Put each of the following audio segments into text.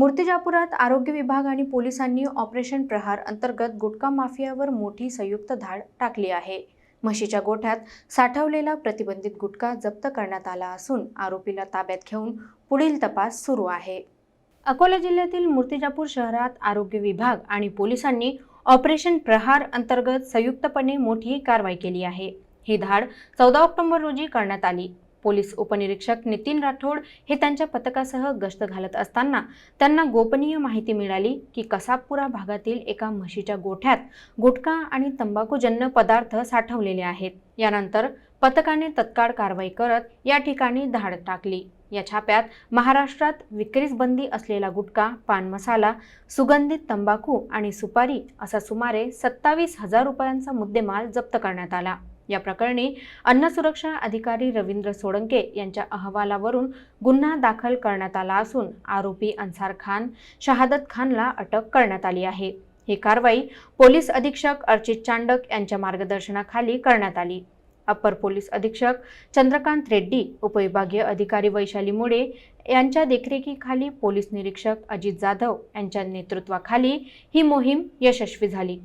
मूर्तिजापुरात आरोग्य विभाग आणि पोलिसांनी ऑपरेशन प्रहार अंतर्गत गुटखा माफियावर मोठी संयुक्त धाड टाकली आहे. म्हशीच्या गोठ्यात साठवलेला प्रतिबंधित गुटखा जप्त करण्यात आला असून आरोपीला ताब्यात घेऊन पुढील तपास सुरू आहे. अकोला जिल्ह्यातील मूर्तिजापूर शहरात आरोग्य विभाग आणि पोलिसांनी ऑपरेशन प्रहार अंतर्गत संयुक्तपणे मोठी कारवाई केली आहे. ही धाड चौदा ऑक्टोबर रोजी करण्यात आली. पोलीस उपनिरीक्षक नितीन राठोड हे त्यांच्या पथकासह गस्त घालत असताना त्यांना गोपनीय माहिती मिळाली की कसाबपुरा भागातील एका म्हशीच्या गोठ्यात गुटखा आणि तंबाखूजन्य पदार्थ साठवलेले आहेत. यानंतर पथकाने तत्काळ कारवाई करत या ठिकाणी धाड टाकली. या छाप्यात महाराष्ट्रात विक्रीस बंदी असलेला गुटखा पान मसाला सुगंधित तंबाखू आणि सुपारी असा सुमारे सत्तावीस हजार रुपयांचा मुद्देमाल जप्त करण्यात आला. या प्रकरणी अन्न सुरक्षा अधिकारी रवींद्र सोळंके यांच्या अहवालावरून गुन्हा दाखल करण्यात आला असून आरोपी अन्सार खान शहादत खानला अटक करण्यात आली आहे. ही कारवाई पोलीस अधीक्षक अर्चित चांडक यांच्या मार्गदर्शनाखाली करण्यात आली. अप्पर पोलीस अधीक्षक चंद्रकांत रेड्डी उपविभागीय अधिकारी वैशाली मुळे यांच्या देखरेखीखाली पोलीस निरीक्षक अजित जाधव यांच्या नेतृत्वाखाली ही मोहीम यशस्वी झाली.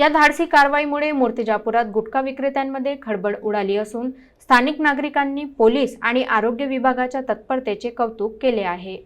या धाडसी कारवाईमुळे मूर्तिजापुरात गुटखा विक्रेत्यांमध्ये खळबळ उडाली असून स्थानिक नागरिकांनी पोलीस आणि आरोग्य विभागाच्या तत्परतेचे कौतुक केले आहे.